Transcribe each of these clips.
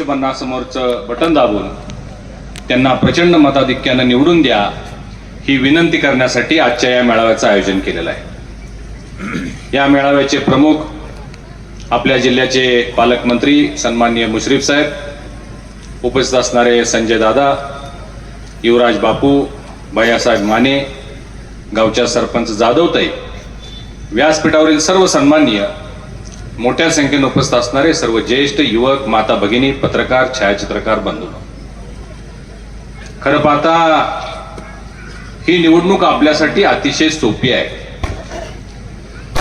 समोरचं बटन दाबून त्यांना प्रचंड मताधिक्यानं निवडून द्या ही विनंती करण्यासाठी आजच्या या मेळाव्याचं आयोजन केलेलं आहे. या मेळाव्याचे प्रमुख आपल्या जिल्ह्याचे पालकमंत्री सन्माननीय मुश्रीफ साहेब उपस्थित असणारे संजय दादा युवराज बापू भैयासाहेब माने गावच्या सरपंच जाधवताई व्यासपीठावरील सर्व सन्माननीय मोठ्या संख्येने उपस्थित असणारे सर्व ज्येष्ठ युवक माता भगिनी पत्रकार छायाचित्रकार बंधू. खरं पाहता ही निवडणूक आपल्यासाठी अतिशय सोपी आहे.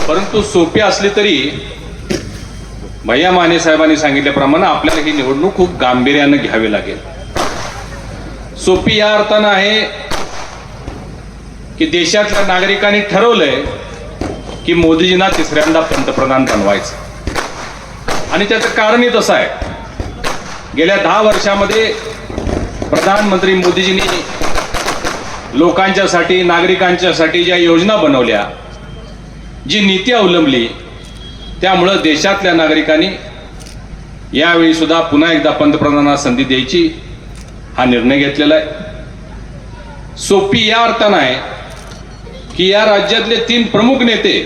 परंतु सोपी असली तरी भैया माने साहेबांनी सांगितल्याप्रमाणे आपल्याला ही निवडणूक खूप गांभीर्यानं घ्यावी लागेल. सोपी या अर्थानं आहे की देशातल्या नागरिकांनी ठरवलंय की मोदीजींना तिसऱ्यांदा पंतप्रधान बनवायचं. आणि त्याचं कारणही तसं आहे. गेल्या दहा वर्षामध्ये प्रधानमंत्री मोदीजींनी लोकांच्यासाठी नागरिकांच्यासाठी ज्या योजना बनवल्या जी नीती अवलंबली त्यामुळं देशातल्या नागरिकांनी यावेळी सुद्धा पुन्हा एकदा पंतप्रधानांना संधी द्यायची हा निर्णय घेतलेला आहे. सोपी या अर्थानं आहे की या राज्यातले तीन प्रमुख नेते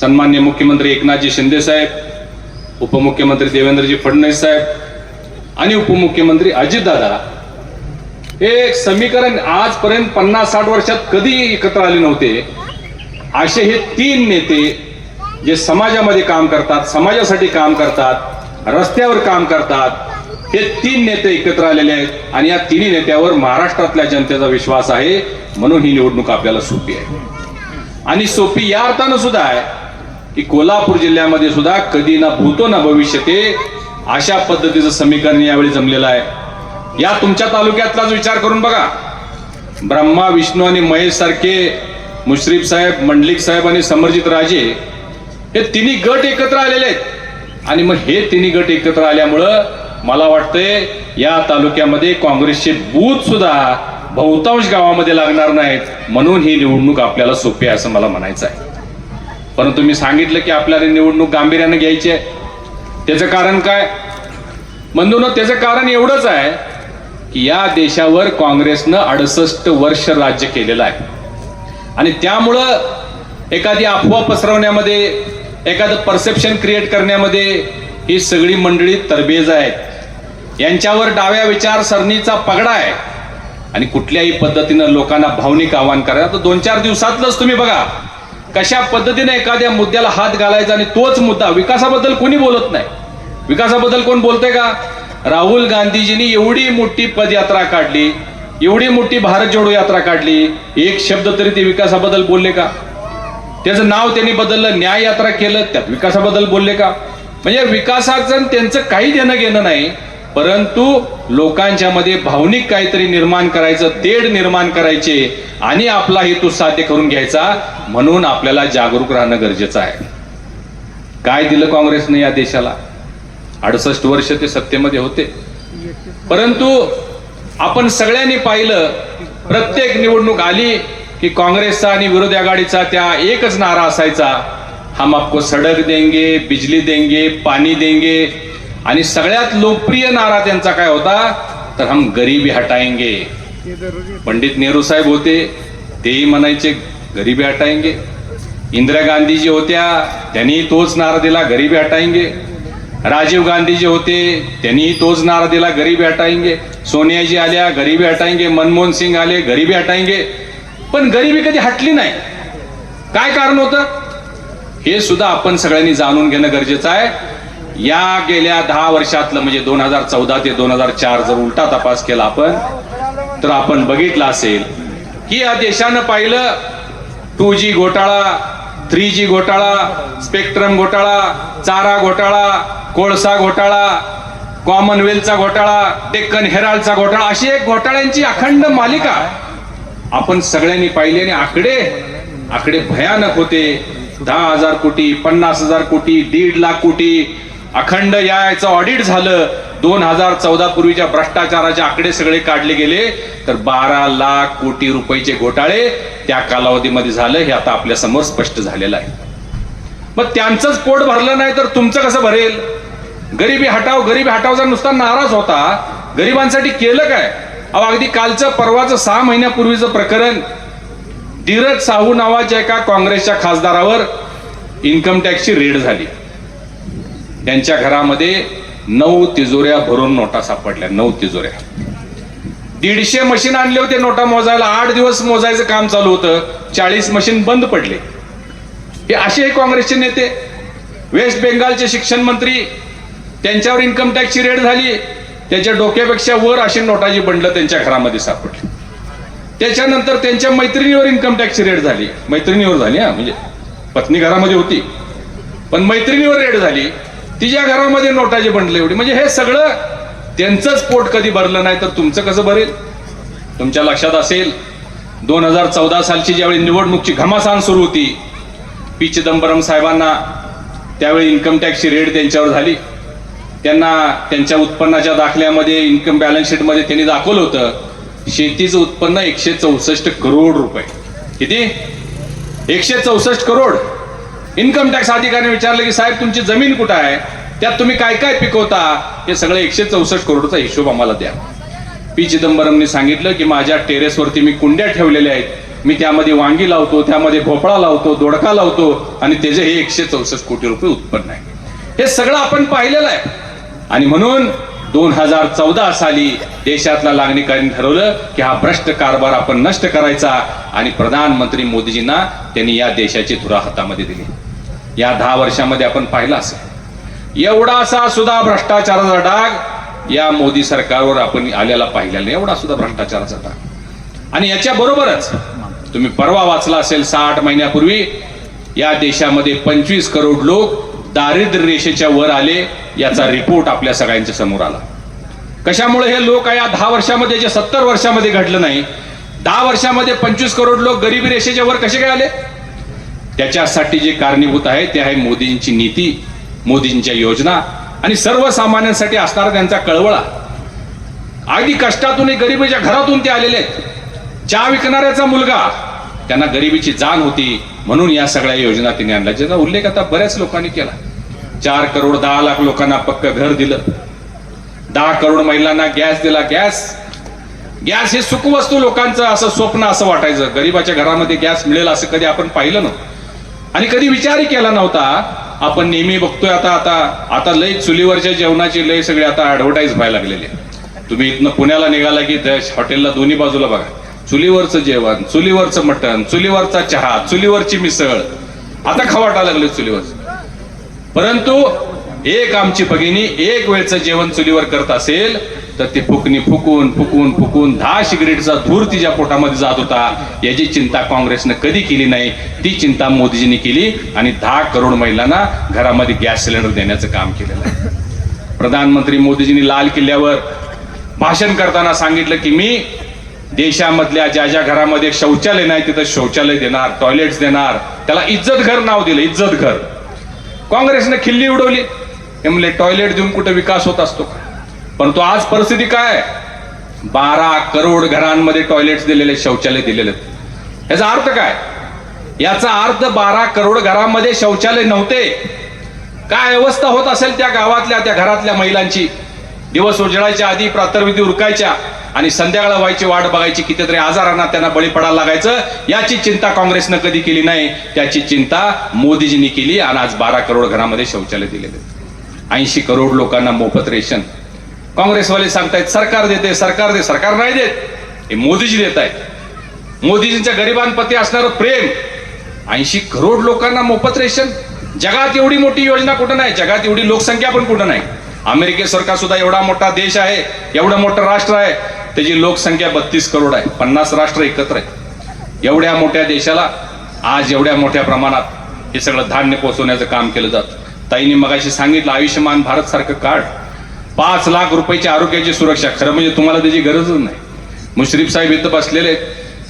सन्मान्य मुख्यमंत्री एकनाथजी शिंदे साहेब उपमुख्यमंत्री देवेंद्रजी फडणवीस साहेब आणि उपमुख्यमंत्री अजितदादा हे समीकरण आजपर्यंत पन्नास साठ वर्षात कधी एकत्र आले नव्हते. असे हे तीन नेते जे समाजामध्ये काम करतात समाजासाठी काम करतात रस्त्यावर काम करतात हे तीन नेते एकत्र आलेले आहेत आणि या तिन्ही नेत्यावर महाराष्ट्रातल्या जनतेचा विश्वास आहे म्हणून ही निवडणूक आपल्याला सोपी आहे. आणि सोपी या अर्थानं सुद्धा आहे की कोल्हापूर जिल्ह्यामध्ये सुद्धा कधी ना भूतो ना भविष्यते अशा पद्धतीचं समीकरण यावेळी जमलेलं आहे. या तुमच्या तालुक्यातलाच विचार करून बघा. ब्रह्मा विष्णू आणि महेश सारखे मुश्रीफ साहेब मंडलिक साहेब आणि समरजित राजे हे तिन्ही गट एकत्र आलेले आहेत. आणि मग हे तिन्ही गट एकत्र आल्यामुळं मला वाटतंय या तालुक्यामध्ये काँग्रेसचे बूथ सुद्धा बहुतांश गावामध्ये लागणार नाहीत. म्हणून ही निवडणूक आपल्याला सोपी आहे असं मला म्हणायचं आहे. परंतु मी सांगितलं की आपल्याला निवडणूक गांभीर्यानं घ्यायची आहे. त्याचं कारण काय? बंधून त्याचं कारण एवढंच आहे की या देशावर काँग्रेसनं अडसष्ट वर्ष राज्य केलेलं आहे. आणि त्यामुळं एखादी अफवा पसरवण्यामध्ये एखादं परसेप्शन क्रिएट करण्यामध्ये ही सगळी मंडळी तरबेज आहेत. यांच्यावर डाव्या विचारसरणीचा पगडा आहे. आणि कुठल्याही पद्धतीनं लोकांना भावनिक आव्हान करायला तर दोन चार दिवसातलंच तुम्ही बघा. कशा पद्धतीने एखाद्या मुद्द्याला हात घालायचा आणि तोच मुद्दा विकासाबद्दल कोणी बोलत नाही? विकासाबद्दल कोण बोलतंय का? राहुल गांधीजींनी एवढी मोठी पदयात्रा काढली एवढी मोठी भारत जोडो यात्रा काढली एक शब्द तरी ते विकासाबद्दल बोलले का? त्याचं नाव त्यांनी बदललं न्याय यात्रा केलं त्यात विकासाबद्दल बोलले का? म्हणजे विकासाचं त्यांचं काही देणं घेणं नाही. परंतु लोकांच्या मध्ये भावनिक काहीतरी निर्माण करायचं तेढ निर्माण करायचे आणि आपला हेतू साध्य करून घ्यायचा म्हणून आपल्याला जागरूक राहणं गरजेचं आहे. काय दिलं काँग्रेसने या देशाला? अडसष्ट वर्ष ते सत्तेमध्ये होते. परंतु आपण सगळ्यांनी पाहिलं प्रत्येक निवडणूक आली की काँग्रेसचा आणि विरोधी आघाडीचा त्या एकच नारा असायचा. हम आपको सडक देंगे बिजली देंगे पाणी देंगे आणि सगळ्यात लोकप्रिय नारा त्यांचा काय होता? तर हम गरीबी हटाएंगे. पंडित नेहरू साहेब होते तेही म्हणायचे गरीबी हटाएंगे. इंदिरा गांधीजी होत्या त्यांनी तोच नारा दिला गरीबी हटाएंगे. राजीव गांधीजी होते त्यांनीही तोच नारा दिला गरीबी हटाएंगे. सोनियाजी आल्या गरीबी हटाएंगे. मनमोहन सिंग आले गरीबी हटाएंगे. पण गरिबी कधी हटली नाही. काय कारण होतं? हे सुद्धा आपण सगळ्यांनी जाणून घेणं गरजेचं आहे. या गेल्या दहा वर्षातलं म्हणजे दोन हजार चौदा ते दोन हजार चार जर उलटा तपास केला आपण तर आपण बघितलं असेल की या देशानं पाहिलं टू जी घोटाळा थ्री जी घोटाळा स्पेक्ट्रम घोटाळा चारा घोटाळा कोळसा घोटाळा कॉमनवेल्थचा घोटाळा डेक्कन हेराल्डचा घोटाळा अशी एक घोटाळ्यांची अखंड मालिका आपण सगळ्यांनी पाहिले आणि आकडे आकडे भयानक होते. दहा हजार कोटी पन्नास हजार कोटी दीड लाख कोटी अखंड याचं ऑडिट झालं. दोन हजार चौदा पूर्वीच्या भ्रष्टाचाराचे आकडे सगळे काढले गेले. तर बारा लाख कोटी रुपयाचे घोटाळे त्या कालावधीमध्ये झालं. हे आता आपल्यासमोर स्पष्ट झालेलं आहे. मग त्यांचंच पोट भरलं नाही तर तुमचं कसं भरेल? गरिबी हटाव गरिबी हटावचा नुसता नाराज होता. गरिबांसाठी केलं काय? अहो अगदी कालचं परवाचं सहा महिन्यापूर्वीचं प्रकरण. धीरज साहू नावाच्या एका काँग्रेसच्या खासदारावर इन्कम टॅक्सची रेड झाली. त्यांच्या घरामध्ये नऊ तिजोऱ्या भरून नोटा सापडल्या नऊ तिजोऱ्या. दीडशे मशीन आणले होते नोटा मोजायला आठ दिवस मोजायचं काम चालू होतं चाळीस मशीन बंद पडले. हे असे काँग्रेसचे नेते वेस्ट बेंगालचे शिक्षण मंत्री त्यांच्यावर इन्कम टॅक्सची रेड झाली त्याच्या डोक्यापेक्षा वर अशी नोटाची बंडलं त्यांच्या घरामध्ये सापडली. त्याच्यानंतर त्यांच्या मैत्रिणीवर इन्कम टॅक्सची रेड झाली. मैत्रिणीवर झाली हा म्हणजे पत्नी घरामध्ये होती. पण मैत्रिणीवर रेड झाली. तिच्या घरामध्ये नोटाचे बंडले एवढी. म्हणजे हे सगळं त्यांचंच पोट कधी भरलं नाही तर तुमचं कसं भरेल? तुमच्या लक्षात असेल दोन हजार चौदा सालची ज्यावेळी निवडणूकची घमासान सुरू होती पी. चिदंबरम साहेबांना त्यावेळी इन्कम टॅक्सची रेड त्यांच्यावर झाली. त्यांना त्यांच्या उत्पन्नाच्या दाखल्यामध्ये इन्कम बॅलन्स शीटमध्ये त्यांनी दाखवलं होतं शेतीचं उत्पन्न एकशे चौसष्ट करोड रुपये. किती? एकशे चौसष्ट करोड. इन्कम टॅक्स अधिकाऱ्याने विचारलं की साहेब तुमची जमीन कुठं आहे? त्यात तुम्ही काय काय पिकवता? हे सगळं एकशे चौसष्ट करोडचा हिशोब आम्हाला द्या. पी. चिदंबरमने सांगितलं की माझ्या टेरेसवरती मी कुंड्या ठेवलेल्या आहेत. मी त्यामध्ये वांगी लावतो त्यामध्ये भोपळा लावतो दोडका लावतो आणि त्याचे हे एकशे चौसष्ट कोटी रुपये उत्पन्न आहे. हे सगळं आपण पाहिलेलं आहे. आणि म्हणून दोन हजार चौदा साली देशातला नागरिकांनी ठरवलं की हा भ्रष्ट कारभार आपण नष्ट करायचा आणि प्रधानमंत्री मोदीजींना त्यांनी या देशाची धुरा हातामध्ये दिली. या दहा वर्षामध्ये आपण पाहिला असेल. एवढासा सुद्धा भ्रष्टाचाराचा डाग या मोदी सरकारवर आपण आलेला पाहिलेला नाही. एवढा सुद्धा भ्रष्टाचाराचा डाग. आणि याच्या बरोबरच तुम्ही परवा वाचला असेल साठ महिन्यापूर्वी या देशामध्ये पंचवीस करोड लोक दारिद्र्य रेषेच्या वर आले याचा रिपोर्ट आपल्या सगळ्यांच्या समोर आला. कशामुळे हे लोक या दहा वर्षामध्ये जे सत्तर वर्षामध्ये घडलं नाही दहा वर्षामध्ये पंचवीस करोड लोक गरिबी रेषेच्या वर कसे काय आले? त्याच्यासाठी जे कारणीभूत आहे ते आहे मोदींची नीती मोदींच्या योजना आणि सर्वसामान्यांसाठी असणारा त्यांचा कळवळा. अगदी कष्टातून गरिबीच्या घरातून ते आलेले आहेत. चहा विकणाऱ्याचा मुलगा त्यांना गरिबीची जाण होती म्हणून या सगळ्या योजना तिने आणल्या. ज्याचा उल्लेख आता बऱ्याच लोकांनी केला. चार करोड दहा लाख लोकांना पक्क घर दिलं. दहा करोड महिलांना गॅस दिला. गॅस गॅस हे सुखवस्तू लोकांचं असं स्वप्न असं वाटायचं. गरिबाच्या घरामध्ये गॅस मिळेल असं कधी आपण पाहिलं नव्हतं. आणि कधी विचारही केला नव्हता. आपण नेहमी बघतोय आता आता आता लय चुलीवरच्या जेवणाची लय सगळे आता ऍडव्हर्टाईज व्हायला लागलेले तुम्ही इथनं पुण्याला निघाला की त्या हॉटेलला दोन्ही बाजूला बघा. चुलीवरचं जेवण चुलीवरचं मटण चुलीवरचा चहा चुलीवरची मिसळ. आता खवाटा लागले चुलीवर परंतु एक आमची भगिनी एक वेळचं जेवण चुलीवर करत असेल तर ती फुकणी फुकून फुकून फुकून दहा सिगरेटचा धूर तिच्या पोटामध्ये जात होता. याची चिंता काँग्रेसनं कधी केली नाही? ती चिंता मोदीजींनी केली आणि दहा करोड महिलांना घरामध्ये गॅस सिलेंडर देण्याचं काम केलेलं आहे. प्रधानमंत्री मोदीजींनी लाल किल्ल्यावर भाषण करताना सांगितलं की मी देशामधल्या ज्या ज्या घरामध्ये शौचालय नाही तिथं शौचालय देणार टॉयलेट्स देणार त्याला इज्जत घर नाव दिलं इज्जत घर काँग्रेसने खिल्ली उडवली. हे म्हणले टॉयलेट देऊन कुठे विकास होत असतो? का? परंतु आज परिस्थिती काय? बारा करोड घरांमध्ये टॉयलेट्स दिलेले शौचालय दिलेले. याचा अर्थ काय? याचा अर्थ बारा करोड घरामध्ये शौचालय नव्हते. काय अवस्था होत असेल त्या गावातल्या त्या घरातल्या महिलांची? दिवस उजळायच्या आधी प्रातर्विधी उरकायच्या आणि संध्याकाळ व्हायची वाट बघायची कितीतरी आजारांना त्यांना बळी पडायला लागायचं याची चिंता काँग्रेसनं कधी केली नाही? त्याची चिंता मोदीजींनी केली आणि आज बारा करोड घरामध्ये शौचालय दिलेले. ऐंशी करोड लोकांना मोफत रेशन. काँग्रेसवाले सांगतायत सरकार देते सरकार दे सरकार नाही देत. हे मोदीजी देत आहेत मोदीजींच्या गरिबांप्रती असणारं प्रेम. ऐंशी करोड लोकांना मोफत रेशन. जगात एवढी मोठी योजना कुठं नाही? जगात एवढी लोकसंख्या पण कुठं नाही? अमेरिकेसारखा सुद्धा एवढा मोठा देश आहे एवढं मोठं राष्ट्र आहे त्याची लोकसंख्या बत्तीस करोड आहे. पन्नास राष्ट्र एकत्र आहे एवढ्या मोठ्या देशाला आज एवढ्या मोठ्या प्रमाणात हे सगळं धान्य पोहोचवण्याचं काम केलं जातं. ताईने मगाशी सांगितलं आयुष्यमान भारत सारखं कार्ड पाच लाख रुपयाची आरोग्याची सुरक्षा खरं म्हणजे तुम्हाला त्याची गरजच नाही. मुश्रीफ साहेब इथं बसलेले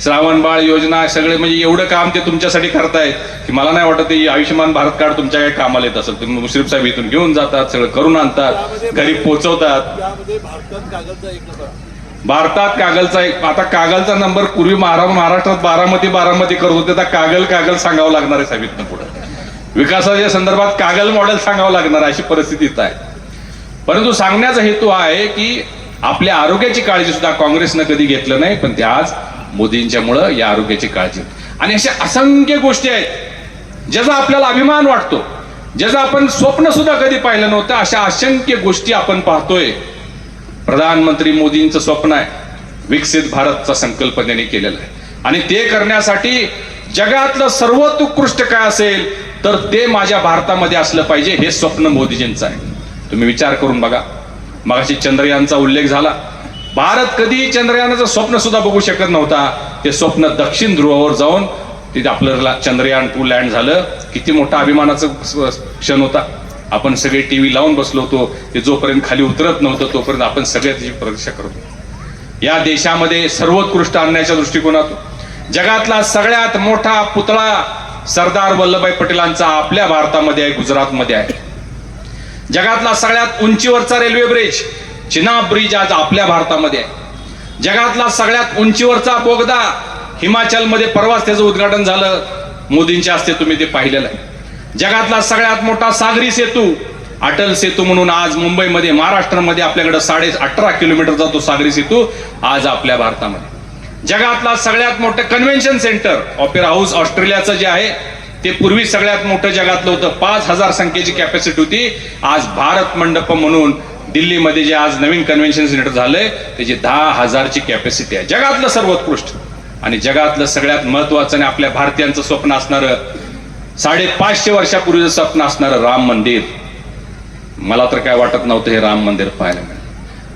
श्रावण बाळ योजना सगळे म्हणजे एवढं काम ते तुमच्यासाठी करतायत की मला नाही वाटत ते आयुष्यमान भारत कार्ड तुमच्या काही कामाला येत असेल. तुम्ही मुश्रीफ साहेब इथून घेऊन जातात सगळं करून आणतात घरी पोहोचवतात भारतात कागलचा एक आता कागलचा नंबर पूर्वी महारा महाराष्ट्रात बारामती बारामती करत होते आता कागल कागल सांगावं लागणार आहे साहेब इथनं विकासाच्या संदर्भात कागल मॉडेल सांगावं लागणार अशी परिस्थितीत आहे. परंतु सांगण्याचा हेतू आहे की आपल्या आरोग्याची काळजी सुद्धा काँग्रेसनं कधी घेतलं नाही पण ते आज मोदींच्यामुळं या आरोग्याची काळजी आणि अशा असंख्य गोष्टी आहेत ज्याचा आपल्याला अभिमान वाटतो ज्याचं आपण स्वप्न सुद्धा कधी पाहिलं नव्हतं अशा असंख्य गोष्टी आपण पाहतोय. प्रधानमंत्री मोदींचं स्वप्न आहे विकसित भारतचा संकल्प त्यांनी केलेला आहे. आणि ते करण्यासाठी जगातलं सर्वोत्कृष्ट काय असेल तर ते माझ्या भारतामध्ये असलं पाहिजे हे स्वप्न मोदीजींचं आहे. तुम्ही विचार करून बघा. मगाशी चंद्रयानचा उल्लेख झाला. भारत कधी चंद्रयानाचं स्वप्न सुद्धा बघू शकत नव्हता. ते स्वप्न दक्षिण ध्रुवावर जाऊन तिथे आपल्याला चंद्रयान टू लँड झालं. किती मोठा अभिमानाचं क्षण होता. आपण सगळे टीव्ही लावून बसलो होतो. ते जोपर्यंत खाली उतरत नव्हतं तोपर्यंत आपण सगळ्या त्याची प्रतीक्षा करतो या देशामध्ये सर्वोत्कृष्ट आणण्याच्या दृष्टिकोनातून जगातला सगळ्यात मोठा पुतळा सरदार वल्लभभाई पटेलांचा आपल्या भारतामध्ये आहे गुजरातमध्ये आहे. जगातला सगळ्यात उंचीवरचा रेल्वे ब्रिज चिनाब ब्रिज आज आपल्या भारतामध्ये आहे. जगातला सगळ्यात उंचीवरचा बोगदा हिमाचलमध्ये परवाच त्याचं उद्घाटन झालं. मोदींच्या हस्ते तुम्ही ते पाहिलेलं आहे. जगातला सगळ्यात मोठा सागरी सेतू अटल सेतू म्हणून आज मुंबईमध्ये महाराष्ट्रामध्ये आपल्याकडे साडे अठरा किलोमीटरचा तो सागरी सेतू आज आपल्या भारतामध्ये. जगातला सगळ्यात मोठं कन्व्हेन्शन सेंटर ऑपेरा हाऊस ऑस्ट्रेलियाचं जे आहे ते पूर्वी सगळ्यात मोठं जगातलं होतं. पाच हजार संख्येची कॅपॅसिटी होती. आज भारत मंडप म्हणून दिल्लीमध्ये जे आज नवीन कन्व्हेन्शन सेंटर झालंय त्याची दहा हजारची कॅपॅसिटी आहे. जगातलं सर्वोत्कृष्ट आणि जगातलं सगळ्यात महत्वाचं आणि आपल्या भारतीयांचं स्वप्न असणारं साडेपाचशे वर्षापूर्वीचं स्वप्न असणारं राम मंदिर. मला तर काय वाटत नव्हतं हे राम मंदिर पाहायला मिळेल.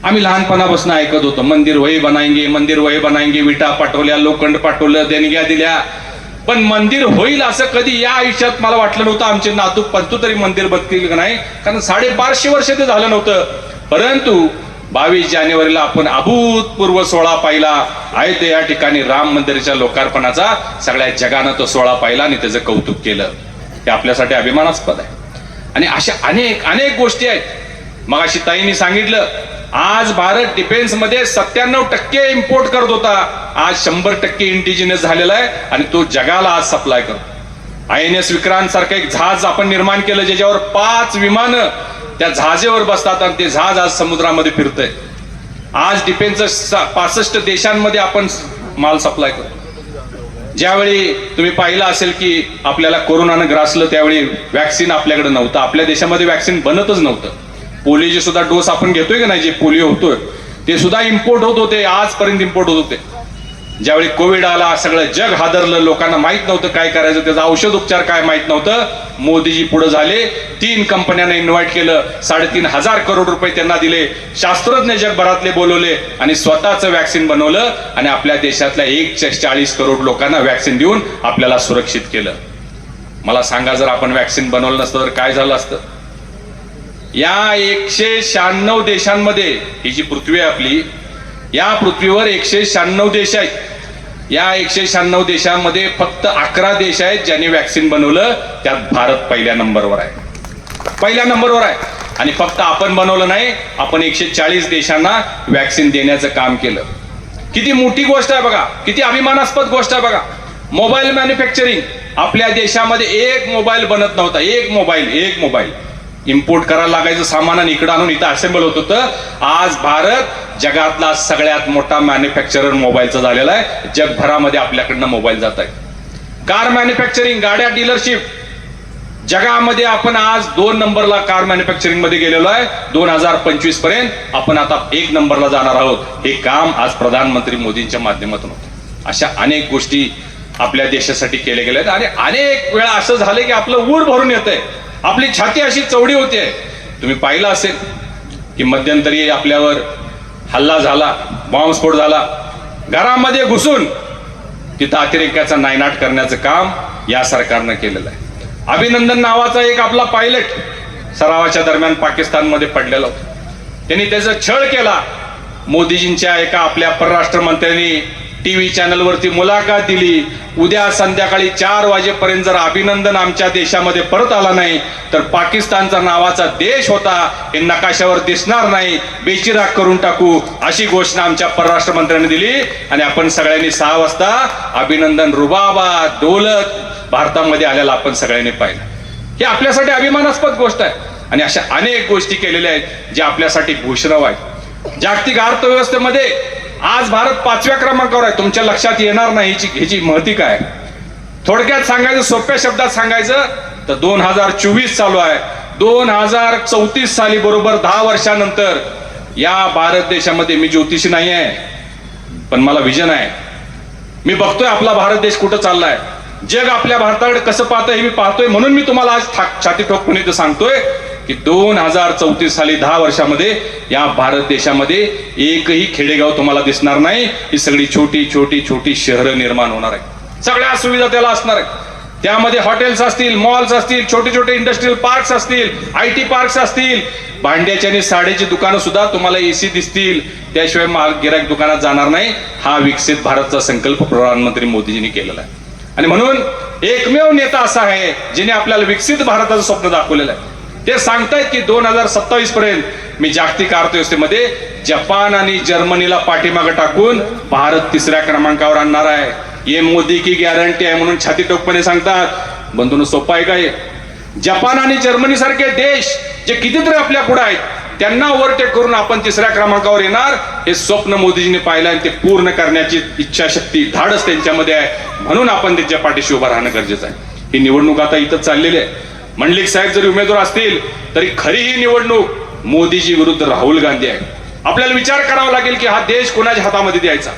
आम्ही लहानपणापासून ऐकत होतो मंदिर वही बनाएंगे मंदिर वही बनायंगे विटा पाठवल्या लोखंड पाठवलं देणग्या दिल्या. पण मंदिर होईल असं कधी या आयुष्यात मला वाटलं नव्हतं आमचे नातू पंतू तरी मंदिर बघतील का नाही? कारण साडेबारशे वर्ष ते झालं नव्हतं. परंतु बावीस जानेवारीला आपण अभूतपूर्व सोहळा पाहिला. आहे ते या ठिकाणी राम मंदिराच्या लोकार्पणाचा सगळ्या जगानं तो सोहळा पाहिला आणि त्याचं कौतुक केलं. हे आपल्यासाठी अभिमानास्पद आहे. आणि अशा अनेक अनेक गोष्टी आहेत. मग अशी ताईंनी सांगितलं आज भारत डिफेन्समध्ये सत्त्याण्णव टक्के इम्पोर्ट करत होता. आज शंभर टक्के इंडिजिनियस झालेला आहे आणि तो जगाला आज सप्लाय करतो. आय एन एस विक्रांत सारखं एक जहाज आपण निर्माण केलं ज्याच्यावर पाच विमानं त्या जहाजेवर बसतात आणि ते जहाज आज समुद्रामध्ये फिरतंय. आज डिफेन्स पासष्ट देशांमध्ये आपण माल सप्लाय करतो. ज्यावेळी तुम्ही पाहिलं असेल की आपल्याला कोरोनानं ग्रासलं त्यावेळी वॅक्सिन आपल्याकडे नव्हतं. आपल्या देशामध्ये व्हॅक्सिन बनतच नव्हतं. पोलिओचे सुद्धा डोस आपण घेतोय का नाही जे पोलिओ होतोय ते सुद्धा इम्पोर्ट होत होते आजपर्यंत इम्पोर्ट होत होते. ज्यावेळी कोविड आला सगळं जग हादरलं लोकांना माहीत नव्हतं काय करायचं त्याचा औषध उपचार काय माहीत नव्हतं. मोदीजी पुढे झाले तीन कंपन्यांना इन्व्हाइट केलं साडेतीन हजार करोड रुपये त्यांना दिले. शास्त्रज्ञ जगभरातले बोलवले आणि स्वतःचं वॅक्सिन बनवलं आणि आपल्या देशातल्या एक चाळीस करोड लोकांना वॅक्सिन देऊन आपल्याला सुरक्षित केलं. मला सांगा जर आपण वॅक्सिन बनवलं नसतं तर काय झालं असतं? या एकशे शहाण्णव देशांमध्ये ही जी पृथ्वी आहे आपली या पृथ्वीवर एकशे शहाण्णव देश आहेत. या एकशे शहाण्णव देशांमध्ये फक्त अकरा देश आहेत ज्यांनी वॅक्सिन बनवलं. त्यात भारत पहिल्या नंबरवर आहे. पहिल्या नंबरवर आहे. आणि फक्त आपण बनवलं नाही आपण एकशे चाळीस देशांना वॅक्सिन देण्याचं काम केलं. किती मोठी गोष्ट आहे बघा. किती अभिमानास्पद गोष्ट आहे बघा. मोबाईल मॅन्युफॅक्चरिंग आपल्या देशामध्ये एक मोबाईल बनत नव्हता. एक मोबाईल एक मोबाईल इम्पोर्ट करायला लागायचं सामान आणि इकडं आणून इथं असेंबल होत होतं. आज भारत जगातला सगळ्यात मोठा मॅन्युफॅक्चरर मोबाईलचा झालेला आहे. जगभरामध्ये आपल्याकडनं मोबाईल जात आहे. कार मॅन्युफॅक्चरिंग गाड्या डीलरशिप जगामध्ये आपण आज दोन नंबरला कार मॅन्युफॅक्चरिंगमध्ये गेलेलो आहे. दोन हजार पंचवीसपर्यंत आपण आता एक नंबरला जाणार आहोत. हे काम आज प्रधानमंत्री मोदींच्या माध्यमातून होतं. अशा अनेक गोष्टी आपल्या देशासाठी केल्या गेल्या आहेत. आणि अनेक वेळा असं झालं की आपलं ऊर भरून येतंय. आपली छाती अशी चवडी होते. तुम्ही पाहिलं असेल की मध्यंतरी आपल्यावर हल्ला झाला बॉम्बस्फोट झाला. घरामध्ये घुसून तिथं अतिरेक्याचा नायनाट करण्याचं काम या सरकारनं केलेलं आहे. अभिनंदन नावाचा एक आपला पायलट सरावाच्या दरम्यान पाकिस्तानमध्ये पडलेला होता. त्यांनी त्याचा छळ केला. मोदीजींच्या एका आपल्या परराष्ट्र मंत्र्यांनी टीव्ही चॅनलवरती मुलाखत दिली. उद्या संध्याकाळी चार वाजेपर्यंत जर अभिनंदन आमच्या देशामध्ये परत आला नाही तर पाकिस्तानचा नावाचा देश होता हे नकाशावर दिसणार नाही. बेचिराग करून टाकू अशी घोषणा आमच्या परराष्ट्र मंत्र्यांनी दिली. आणि आपण सगळ्यांनी सहा वाजता अभिनंदन रुबाबा डोलत भारतामध्ये आलेला आपण सगळ्यांनी पाहिलं. हे आपल्यासाठी अभिमानास्पद गोष्ट आहे. आणि अशा अनेक गोष्टी केलेल्या आहेत ज्या आपल्यासाठी घोषणाव आहेत जागतिक अर्थव्यवस्थेमध्ये आज भारत पाचव्या क्रमांकावर आहे. तुमच्या लक्षात येणार नाही ह्याची ह्याची महती काय? थोडक्यात सांगायचं सोप्या शब्दात सांगायचं तर दोन हजार चोवीस चालू आहे. दोन हजार चौतीस साली बरोबर दहा वर्षानंतर या भारत देशामध्ये मी ज्योतिषी नाही आहे पण मला विजन आहे. मी बघतोय आपला भारत देश कुठं चाललाय. जग आपल्या भारताकडे कसं पाहतंय हे मी पाहतोय म्हणून मी तुम्हाला आज छाती ठोकून इथं सांगतोय. की दोन हजार चौतीस साली दहा वर्षामध्ये या भारत देशामध्ये एकही खेडेगाव तुम्हाला दिसणार नाही. ही सगळी छोटी छोटी छोटी शहरं निर्माण होणार आहे सगळ्या सुविधा त्याला असणार आहेत. त्यामध्ये हॉटेल्स असतील मॉल्स असतील छोटे छोटे इंडस्ट्रियल पार्क्स असतील आय टी पार्क्स असतील. भांड्याची आणि साडेची दुकानं सुद्धा तुम्हाला एसी दिसतील. त्याशिवाय माल गिराईक दुकानात जाणार नाही. हा विकसित भारतचा संकल्प प्रधानमंत्री मोदीजींनी केलेला आहे. आणि म्हणून एकमेव नेता असा आहे जिने आपल्याला विकसित भारताचं स्वप्न दाखवलेलं आहे. ते सांगतायत की दोन हजार सत्तावीस पर्यंत मी जागतिक अर्थव्यवस्थेमध्ये जपान आणि जर्मनीला पाठीमागे टाकून भारत तिसऱ्या क्रमांकावर आणणार आहे. ये मोदी की गॅरंटी आहे म्हणून छाती टोकपणे सांगतात. बंधून सोपं आहे काय जपान आणि जर्मनी सारखे देश जे कितीतरी आपल्या पुढे आहेत त्यांना ओव्हरटेक करून आपण तिसऱ्या क्रमांकावर येणार हे स्वप्न मोदीजीने पाहिलं आणि ते पूर्ण करण्याची इच्छाशक्ती धाडस त्यांच्यामध्ये आहे. म्हणून आपण त्यांच्या पाठीशी उभं राहणं गरजेचं आहे. ही निवडणूक आता इथं चाललेली आहे. मंडलिक साहेब जरी उमेदवार असतील तरी खरी ही निवडणूक मोदीजी विरुद्ध राहुल गांधी आहे आपल्याला विचार करावा लागेल की हा देश कोणाच्या हातामध्ये द्यायचा?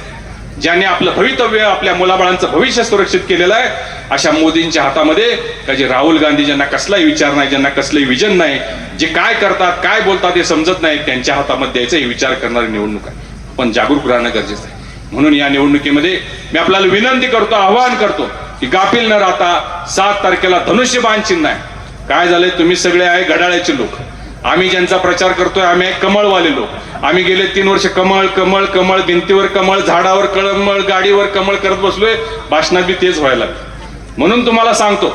ज्याने आपलं भवितव्य आपल्या मुलाबाळांचं भविष्य सुरक्षित केलेलं आहे अशा मोदींच्या हातामध्ये का जे राहुल गांधी ज्यांना कसलाही विचार नाही ज्यांना कसलंही विजन नाही जे काय करतात काय बोलतात हे समजत नाही त्यांच्या हातामध्ये द्यायचं हे विचार करणारी निवडणूक आहे. पण जागरूक राहणं गरजेचं आहे. म्हणून या निवडणुकीमध्ये मी आपल्याला विनंती करतो आवाहन करतो की गाफील न राहता सात तारखेला धनुष्यबाण चिन्ह आहे. काय झालंय? तुम्ही सगळे आहे घडाळ्याचे लोक. आम्ही ज्यांचा प्रचार करतोय आम्ही आहे कमळवाले लोक. आम्ही गेले तीन वर्ष कमळ कमळ कमळ भिंतीवर कमळ झाडावर कळमळ गाडीवर कमळ करत बसलोय. भाषणात बी तेच व्हायला म्हणून तुम्हाला सांगतो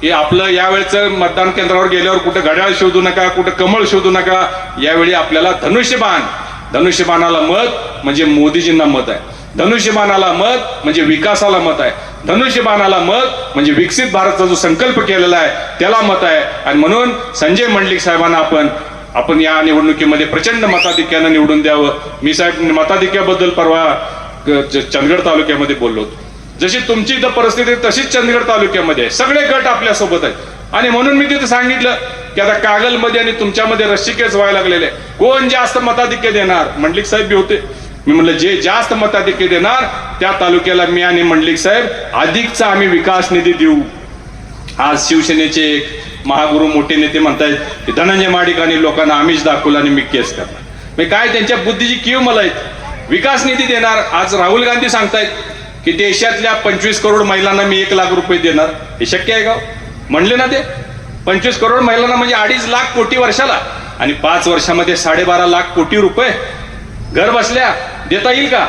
की आपलं यावेळचं मतदान केंद्रावर गेल्यावर कुठं घड्याळ शोधू नका कुठं कमळ शोधू नका. यावेळी आपल्याला धनुष्यबाण धनुष्यबाणाला मत म्हणजे मोदीजींना मत आहे. धनुष्यबाणाला मत म्हणजे विकासाला मत आहे. धनुष्यबाणाला मत म्हणजे विकसित भारतचा जो संकल्प केलेला आहे त्याला मत आहे. आणि म्हणून संजय मंडलिक साहेबांना आपण आपण या निवडणुकीमध्ये प्रचंड मताधिक्यानं निवडून द्यावं. मी साहेब मताधिक्याबद्दल परवा चंदगड तालुक्यामध्ये बोललो होतो. जशी तुमची इथं परिस्थिती तशीच चंदगड तालुक्यामध्ये आहे. सगळे गट आपल्यासोबत आहेत. आणि म्हणून मी तिथे सांगितलं की आता कागलमध्ये आणि तुमच्यामध्ये रस्सिकेच व्हायला लागलेले कोण जास्त मताधिक्य देणार? मंडलिक साहेब बी होते. मी म्हटलं जे जास्त मताधिक्य देणार त्या तालुक्याला मी आणि मंडलिक साहेब अधिकचा आम्ही विकास निधी देऊ. आज शिवसेनेचे एक महागुरु मोठे नेते म्हणतायत की धनंजय माडिकांनी लोकांना आमिष दाखवलं आणि मी केस करणार. म्हणजे काय त्यांच्या बुद्धीची किव मला आहेत विकास निधी देणार. आज राहुल गांधी सांगतायत की देशातल्या पंचवीस करोड महिलांना मी एक लाख रुपये देणार. हे शक्य आहे का हो? म्हणले ना ते. पंचवीस करोड महिलांना म्हणजे अडीच लाख कोटी वर्षाला. आणि पाच वर्षामध्ये साडेबारा लाख कोटी रुपये. घर बसल्या देता येईल का?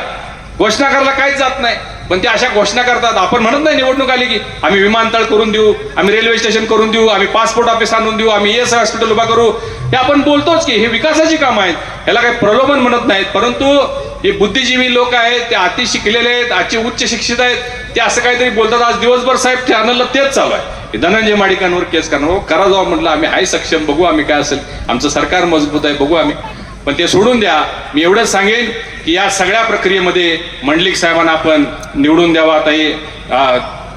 घोषणा करायला काहीच जात नाही. पण ते अशा घोषणा करतात. आपण म्हणत नाही निवडणूक आली की आम्ही विमानतळ करून देऊ आम्ही रेल्वे स्टेशन करून देऊ आम्ही पासपोर्ट ऑफिस आणून देऊ आम्ही एस हॉस्पिटल उभा करू. हे आपण बोलतोच की हे विकासाची कामं आहेत. याला काही प्रलोभन म्हणत नाहीत. परंतु हे बुद्धिजीवी लोक आहेत ते अति शिकलेले आहेत आजचे उच्च शिक्षित आहेत. ते असं काहीतरी बोलतात. आज दिवसभर साहेब चॅनलला तेच चालू आहे. धनंजय माडिकांवर केस करणार. हो, करा जाऊ म्हटलं आम्ही आहे सक्षम. बघू आम्ही काय असेल. आमचं सरकार मजबूत आहे. बघू आम्ही. पण ते सोडून द्या. मी एवढंच सांगेन की या सगळ्या प्रक्रियेमध्ये मंडलिक साहेबांना आपण निवडून द्यावा. आता हे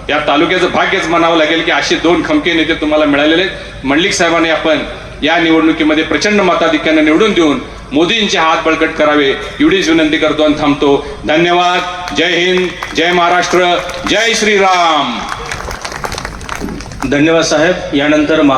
या तालुक्याचं भाग्यच म्हणावं लागेल की असे दोन खमके नेते तुम्हाला मिळालेले आहेत. मंडलिक साहेबांनी आपण या निवडणुकीमध्ये प्रचंड मताधिक्यानं निवडून देऊन मोदींचे हात बळकट करावे. एवढीच विनंती करतो आणि थांबतो. धन्यवाद. जय हिंद. जय महाराष्ट्र. जय श्रीराम. धन्यवाद साहेब. यानंतर महा